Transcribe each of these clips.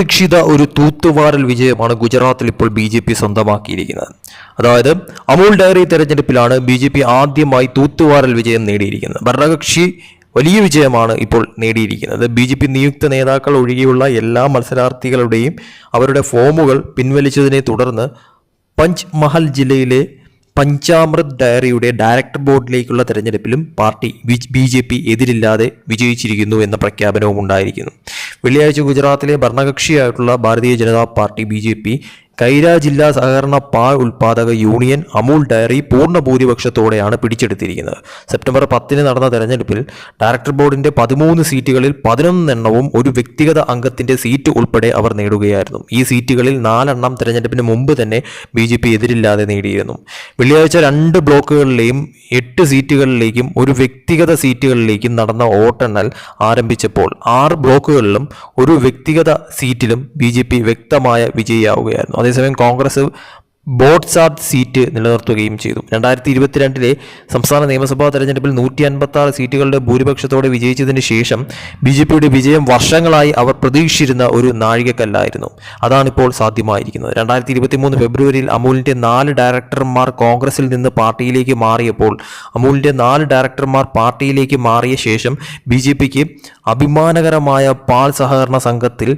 അപ്രതീക്ഷിത ഒരു തൂത്തുവാരൽ വിജയമാണ് ഗുജറാത്തിൽ ഇപ്പോൾ ബി ജെ പി സ്വന്തമാക്കിയിരിക്കുന്നത്. അതായത് അമൂൽ ഡയറി തെരഞ്ഞെടുപ്പിലാണ് ബി ജെ പി ആദ്യമായി തൂത്തുവാരൽ വിജയം നേടിയിരിക്കുന്നത്. ഭരണകക്ഷി വലിയ വിജയമാണ് ഇപ്പോൾ നേടിയിരിക്കുന്നത്. ബി ജെ പി നിയുക്ത നേതാക്കൾ ഒഴികെയുള്ള എല്ലാ മത്സരാർത്ഥികളുടെയും അവരുടെ ഫോമുകൾ പിൻവലിച്ചതിനെ തുടർന്ന് പഞ്ച് മഹൽ ജില്ലയിലെ പഞ്ചാമൃത് ഡയറിയുടെ ഡയറക്ടർ ബോർഡിലേക്കുള്ള തെരഞ്ഞെടുപ്പിലും പാർട്ടി ബി ജെ പി എതിരില്ലാതെ വിജയിച്ചിരിക്കുന്നു എന്ന പ്രഖ്യാപനവും ഉണ്ടായിരിക്കുന്നു. വെള്ളിയാഴ്ച ഗുജറാത്തിലെ ഭരണകക്ഷിയായിട്ടുള്ള Bharatiya Janata party B J P Kaira ജില്ലാ സഹകരണ പാൽ ഉൽപാദക യൂണിയൻ അമൂൽ ഡയറി പൂർണ ഭൂരിപക്ഷത്തോടെയാണ് പിടിച്ചെടുത്തിരിക്കുന്നത്. സെപ്റ്റംബർ പത്തിന് നടന്ന തെരഞ്ഞെടുപ്പിൽ ഡയറക്ടർ ബോർഡിന്റെ പതിമൂന്ന് സീറ്റുകളിൽ പതിനൊന്നെണ്ണവും ഒരു വ്യക്തിഗത അംഗത്തിന്റെ സീറ്റ് ഉൾപ്പെടെ അവർ നേടുകയായിരുന്നു. ഈ സീറ്റുകളിൽ നാലെണ്ണം തെരഞ്ഞെടുപ്പിന് മുമ്പ് തന്നെ ബി ജെ പി എതിരില്ലാതെ നേടിയിരുന്നു. വെള്ളിയാഴ്ച രണ്ട് ബ്ലോക്കുകളിലെയും എട്ട് സീറ്റുകളിലേക്കും ഒരു വ്യക്തിഗത സീറ്റുകളിലേക്കും നടന്ന വോട്ടെണ്ണൽ ആരംഭിച്ചപ്പോൾ ആറ് ബ്ലോക്കുകളിലും ഒരു വ്യക്തിഗത സീറ്റിലും ബി ജെ പി വ്യക്തമായ വിജയിയാവുകയായിരുന്നു. അതേസമയം കോൺഗ്രസ് ബോട്ട്സാദ് സീറ്റ് നിലനിർത്തുകയും ചെയ്തു. രണ്ടായിരത്തി ഇരുപത്തിരണ്ടിലെ സംസ്ഥാന നിയമസഭാ തെരഞ്ഞെടുപ്പിൽ നൂറ്റി അൻപത്തി ആറ് സീറ്റുകളുടെ ഭൂരിപക്ഷത്തോടെ വിജയിച്ചതിന് ശേഷം ബി ജെ പിയുടെ വിജയം വർഷങ്ങളായി അവർ പ്രതീക്ഷിച്ചിരുന്ന ഒരു നാഴികക്കല്ലായിരുന്നു. അതാണിപ്പോൾ സാധ്യമായിരിക്കുന്നത്. രണ്ടായിരത്തി ഇരുപത്തി മൂന്ന് ഫെബ്രുവരിയിൽ അമൂലിന്റെ നാല് ഡയറക്ടർമാർ കോൺഗ്രസിൽ നിന്ന് പാർട്ടിയിലേക്ക് മാറിയപ്പോൾ അമൂലിന്റെ നാല് ഡയറക്ടർമാർ പാർട്ടിയിലേക്ക് മാറിയ ശേഷം ബി ജെ പിക്ക് അഭിമാനകരമായ പാൽ സഹകരണ സംഘത്തിൽ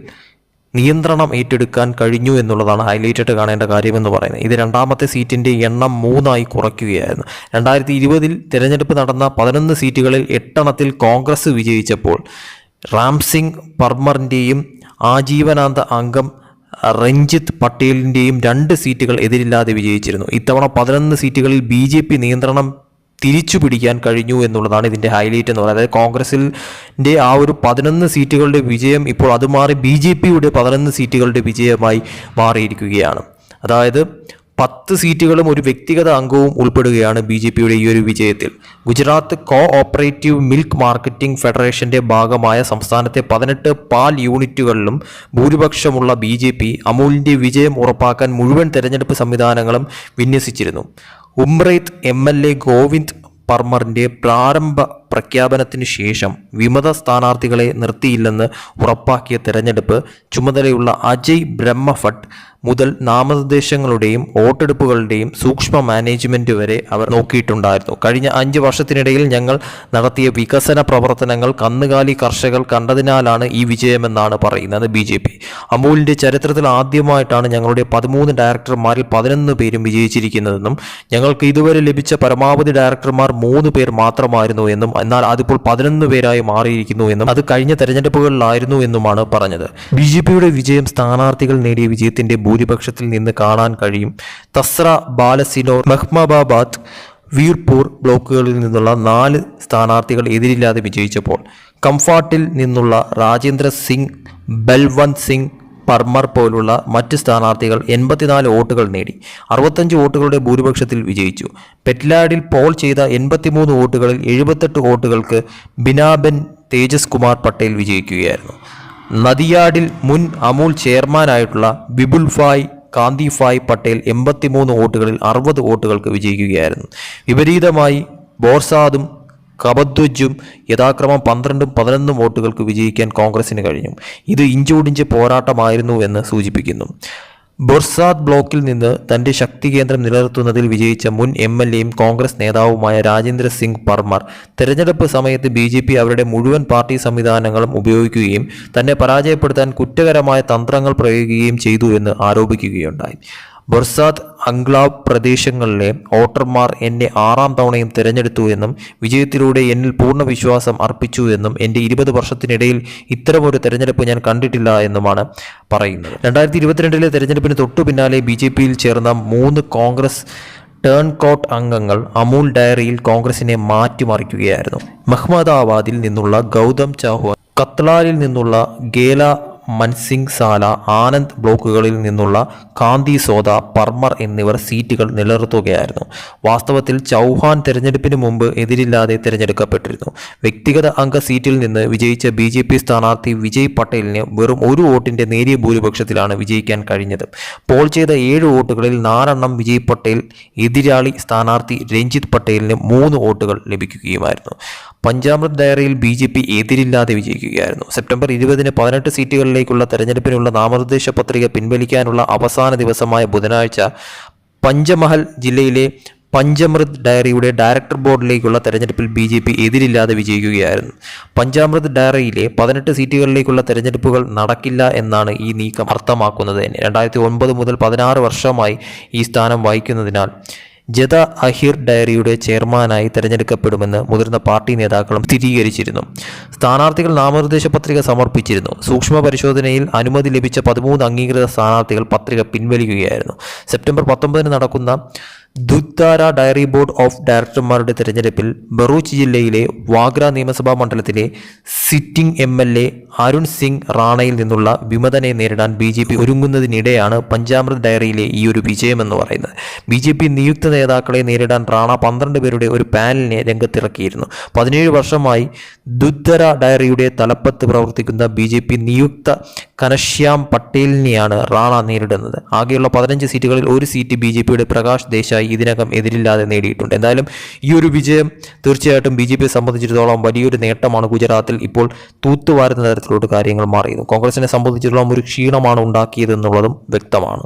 നിയന്ത്രണം ഏറ്റെടുക്കാൻ കഴിഞ്ഞു എന്നുള്ളതാണ് ഹൈലൈറ്റഡ് കാണേണ്ട കാര്യമെന്ന് പറയുന്നത്. ഇത് രണ്ടാമത്തെ സീറ്റിന്റെ എണ്ണം മൂന്നായി കുറയ്ക്കുകയായിരുന്നു. രണ്ടായിരത്തി ഇരുപതിൽ തിരഞ്ഞെടുപ്പ് നടന്ന പതിനൊന്ന് സീറ്റുകളിൽ എട്ടെണ്ണത്തിൽ കോൺഗ്രസ് വിജയിച്ചപ്പോൾ റാംസിംഗ് പർമറിന്റെയും ആജീവനാന്ത അംഗം രഞ്ജിത്ത് പട്ടേലിന്റെയും രണ്ട് സീറ്റുകൾ എതിരില്ലാതെ വിജയിച്ചിരുന്നു. ഇത്തവണ പതിനൊന്ന് സീറ്റുകളിൽ ബി ജെ പി നിയന്ത്രണം തിരിച്ചു പിടിക്കാൻ കഴിഞ്ഞു എന്നുള്ളതാണ് ഇതിന്റെ ഹൈലൈറ്റ് എന്ന് പറയുന്നത്. അതായത് കോൺഗ്രസിന്റെ ആ ഒരു പതിനൊന്ന് സീറ്റുകളുടെ വിജയം ഇപ്പോൾ അത് മാറി ബി ജെ പിയുടെ പതിനൊന്ന് സീറ്റുകളുടെ വിജയമായി മാറിയിരിക്കുകയാണ്. അതായത് പത്ത് സീറ്റുകളും ഒരു വ്യക്തിഗത അംഗവും ഉൾപ്പെടുകയാണ് ബി ജെ പിയുടെ ഈ ഒരു വിജയത്തിൽ. Gujarat co operative milk marketing ഫെഡറേഷന്റെ ഭാഗമായ സംസ്ഥാനത്തെ പതിനെട്ട് പാൽ യൂണിറ്റുകളിലും ഭൂരിപക്ഷമുള്ള ബി ജെ പി അമൂലിന്റെ വിജയം ഉറപ്പാക്കാൻ മുഴുവൻ തെരഞ്ഞെടുപ്പ് സംവിധാനങ്ങളും വിന്യസിച്ചിരുന്നു. Umreth M L A Govind പർമറിന്റെ പ്രാരംഭ പ്രഖ്യാപനത്തിന് ശേഷം വിമത സ്ഥാനാർത്ഥികളെ നിർത്തിയില്ലെന്ന് ഉറപ്പാക്കിയ തെരഞ്ഞെടുപ്പ് ചുമതലയുള്ള അജയ് ബ്രഹ്മഭട്ട് മുതൽ നാമനിർദ്ദേശങ്ങളുടെയും വോട്ടെടുപ്പുകളുടെയും സൂക്ഷ്മ മാനേജ്മെന്റ് വരെ അവർ നോക്കിയിട്ടുണ്ടായിരുന്നു. കഴിഞ്ഞ അഞ്ച് വർഷത്തിനിടയിൽ ഞങ്ങൾ നടത്തിയ വികസന പ്രവർത്തനങ്ങൾ കന്നുകാലി കർഷകർ കണ്ടതിനാലാണ് ഈ വിജയമെന്നാണ് പറയുന്നത് ബി ജെ പി. അമൂലിന്റെ ചരിത്രത്തിൽ ആദ്യമായിട്ടാണ് ഞങ്ങളുടെ പതിമൂന്ന് ഡയറക്ടർമാരിൽ പതിനൊന്ന് പേരും വിജയിച്ചിരിക്കുന്നതെന്നും ഞങ്ങൾക്ക് ഇതുവരെ ലഭിച്ച പരമാവധി ഡയറക്ടർമാർ മൂന്ന് പേർ മാത്രമായിരുന്നു എന്നും എന്നാൽ അതിപ്പോൾ പതിനൊന്ന് പേരായി മാറിയിരിക്കുന്നു എന്നും അത് കഴിഞ്ഞ തെരഞ്ഞെടുപ്പുകളിലായിരുന്നു എന്നുമാണ് പറഞ്ഞത്. ബി ജെ പിയുടെ വിജയം സ്ഥാനാർത്ഥികൾ നേടിയ വിജയത്തിന്റെ ഭൂരിപക്ഷത്തിൽ നിന്ന് കാണാൻ കഴിയും. തസ്ര ബാലസിനോർ മെഹ്മബാബാദ് വീർപൂർ ബ്ലോക്കുകളിൽ നിന്നുള്ള നാല് സ്ഥാനാർത്ഥികൾ എതിരില്ലാതെ വിജയിച്ചപ്പോൾ. കംഫാട്ടിൽ നിന്നുള്ള രാജേന്ദ്ര സിംഗ് ബൽവന്ത് സിംഗ് പർമർ പോലുള്ള മറ്റ് സ്ഥാനാർത്ഥികൾ എൺപത്തിനാല് വോട്ടുകൾ നേടി. അറുപത്തഞ്ച് വോട്ടുകളുടെ ഭൂരിപക്ഷത്തിൽ വിജയിച്ചു. പെറ്റ്ലാഡിൽ പോൾ ചെയ്ത എൺപത്തിമൂന്ന് വോട്ടുകളിൽ എഴുപത്തെട്ട് വോട്ടുകൾക്ക് ബിനാബെൻ തേജസ് കുമാർ പട്ടേൽ വിജയിക്കുകയായിരുന്നു. നദിയാഡിൽ മുൻ അമൂൽ ചെയർമാനായിട്ടുള്ള ബിബുൽ ഫായ് കാന്തി ഫായ് പട്ടേൽ എൺപത്തിമൂന്ന് വോട്ടുകളിൽ അറുപത് വോട്ടുകൾക്ക് വിജയിക്കുകയായിരുന്നു. വിപരീതമായി ബോർസാദും കബദ്വജും യഥാക്രമം പന്ത്രണ്ടും പതിനൊന്നും വോട്ടുകൾക്ക് വിജയിക്കാൻ കോൺഗ്രസിന് കഴിഞ്ഞു. ഇത് ഇഞ്ചോടിഞ്ച് പോരാട്ടമായിരുന്നു എന്ന് സൂചിപ്പിക്കുന്നു. ബൊർസാദ് ബ്ലോക്കിൽ നിന്ന് തന്റെ ശക്തി കേന്ദ്രം നിലനിർത്തുന്നതിൽ വിജയിച്ച മുൻ എം എൽ എയും കോൺഗ്രസ് നേതാവുമായ രാജേന്ദ്ര സിംഗ് പർമർ തെരഞ്ഞെടുപ്പ് സമയത്ത് ബി ജെ പി അവരുടെ മുഴുവൻ പാർട്ടി സംവിധാനങ്ങളും ഉപയോഗിക്കുകയും തന്നെ പരാജയപ്പെടുത്താൻ കുറ്റകരമായ തന്ത്രങ്ങൾ പ്രയോഗിക്കുകയും ചെയ്തു എന്ന് ആരോപിക്കുകയുണ്ടായി. ബൊർസാദ് അംഗ്ലാബ് പ്രദേശങ്ങളിലെ വോട്ടർമാർ എന്നെ ആറാം തവണയും തിരഞ്ഞെടുത്തു എന്നും വിജയത്തിലൂടെ എന്നിൽ പൂർണ വിശ്വാസം അർപ്പിച്ചു എന്നും എന്റെ ഇരുപത് വർഷത്തിനിടയിൽ ഇത്തരമൊരു തെരഞ്ഞെടുപ്പ് ഞാൻ കണ്ടിട്ടില്ല എന്നുമാണ് പറയുന്നത്. രണ്ടായിരത്തി ഇരുപത്തിരണ്ടിലെ തെരഞ്ഞെടുപ്പിന് തൊട്ടു പിന്നാലെ ബി ജെ പിയിൽ ചേർന്ന മൂന്ന് കോൺഗ്രസ് ടേൺ കോട്ട് അംഗങ്ങൾ അമൂൽ ഡയറിയിൽ കോൺഗ്രസിനെ മാറ്റിമറിക്കുകയായിരുന്നു. മഹ്മദാബാദിൽ നിന്നുള്ള ഗൗതം ചൗഹാൻ കത്ലാലിൽ നിന്നുള്ള ഗേല മൻസിംഗ് സാല ആനന്ദ് ബ്ലോക്കുകളിൽ നിന്നുള്ള കാന്തി സോദ പർമർ എന്നിവർ സീറ്റുകൾ നിലനിർത്തുകയായിരുന്നു. വാസ്തവത്തിൽ ചൗഹാൻ തെരഞ്ഞെടുപ്പിന് മുമ്പ് എതിരില്ലാതെ തിരഞ്ഞെടുക്കപ്പെട്ടിരുന്നു. വ്യക്തിഗത അംഗ സീറ്റിൽ നിന്ന് വിജയിച്ച ബി ജെ പി സ്ഥാനാർത്ഥി വിജയ് പട്ടേലിന് വെറും ഒരു വോട്ടിന്റെ നേരിയ ഭൂരിപക്ഷത്തിലാണ് വിജയിക്കാൻ കഴിഞ്ഞത്. പോൾ ചെയ്ത ഏഴ് വോട്ടുകളിൽ നാലെണ്ണം വിജയ് പട്ടേൽ എതിരാളി സ്ഥാനാർത്ഥി രഞ്ജിത്ത് പട്ടേലിന് മൂന്ന് വോട്ടുകൾ ലഭിക്കുകയുമായിരുന്നു. പഞ്ചാമൃത് ഡയറിയിൽ ബി ജെ പി എതിരില്ലാതെ വിജയിക്കുകയായിരുന്നു. സെപ്റ്റംബർ ഇരുപതിന് പതിനെട്ട് സീറ്റുകളിൽ സീറ്റുകളിലേക്കുള്ള തെരഞ്ഞെടുപ്പിനുള്ള നാമനിർദ്ദേശ പത്രിക പിൻവലിക്കാനുള്ള അവസാന ദിവസമായ ബുധനാഴ്ച പഞ്ചമഹൽ ജില്ലയിലെ പഞ്ചമൃത് ഡയറിയുടെ ഡയറക്ടർ ബോർഡിലേക്കുള്ള തെരഞ്ഞെടുപ്പിൽ ബി ജെ പി എതിരില്ലാതെ വിജയിക്കുകയായിരുന്നു. പഞ്ചാമൃത് ഡയറിയിലെ പതിനെട്ട് സീറ്റുകളിലേക്കുള്ള തെരഞ്ഞെടുപ്പുകൾ നടക്കില്ല എന്നാണ് ഈ നീക്കം അർത്ഥമാക്കുന്നത് തന്നെ. രണ്ടായിരത്തി ഒൻപത് മുതൽ പതിനാറ് വർഷമായി ഈ സ്ഥാനം വഹിക്കുന്നതിനാൽ ജത അഹിർ ഡയറിയുടെ ചെയർമാനായി തെരഞ്ഞെടുക്കപ്പെടുമെന്ന് മുതിർന്ന പാർട്ടി നേതാക്കളും സ്ഥിരീകരിച്ചിരുന്നു. സ്ഥാനാർത്ഥികൾ നാമനിർദ്ദേശ പത്രിക സമർപ്പിച്ചിരുന്നു. സൂക്ഷ്മ പരിശോധനയിൽ അനുമതി ലഭിച്ച പതിമൂന്ന് അംഗീകൃത സ്ഥാനാർത്ഥികൾ പത്രിക പിൻവലിക്കുകയായിരുന്നു. സെപ്റ്റംബർ പത്തൊമ്പതിന് നടക്കുന്ന ദുദ്ധാര ഡയറി ബോർഡ് ഓഫ് ഡയറക്ടർമാരുടെ തിരഞ്ഞെടുപ്പിൽ ബറൂച്ച് ജില്ലയിലെ വാഗ്ര നിയമസഭാ മണ്ഡലത്തിലെ sitting M L A Arun Singh റാണയിൽ നിന്നുള്ള വിമതനെ നേരിടാൻ ബി ജെ പി ഒരുങ്ങുന്നതിനിടെയാണ് പഞ്ചാമൃത് ഡയറിയിലെ ഈ ഒരു വിജയമെന്ന് പറയുന്നത്. ബി ജെ പി നിയുക്ത നേതാക്കളെ നേരിടാൻ റാണ പന്ത്രണ്ട് പേരുടെ ഒരു പാനലിനെ രംഗത്തിറക്കിയിരുന്നു. പതിനേഴ് വർഷമായി ദുദ്ധര ഡയറിയുടെ തലപ്പത്ത് പ്രവർത്തിക്കുന്ന ബി ജെ പി നിയുക്ത കനശ്യാം പട്ടേലിനെയാണ് റാണ നേരിടുന്നത്. ആകെയുള്ള പതിനഞ്ച് സീറ്റുകളിൽ ഒരു സീറ്റ് ബി ജെ പിയുടെ പ്രകാശ് ദേശായി ഇതിനകം എതിരില്ലാതെ നേടിയിട്ടുണ്ട്. എന്തായാലും ഈ ഒരു വിജയം തീർച്ചയായിട്ടും ബി ജെ പിയെ സംബന്ധിച്ചിടത്തോളം വലിയൊരു നേട്ടമാണ് ഗുജറാത്തിൽ ഇപ്പോൾ തൂത്തുവാരുന്ന തരത്തിലോട്ട് കാര്യങ്ങൾ മാറിയത് കോൺഗ്രസിനെ സംബന്ധിച്ചിടത്തോളം ഒരു ക്ഷീണമാണ് ഉണ്ടാക്കിയതെന്നുള്ളതും വ്യക്തമാണ്.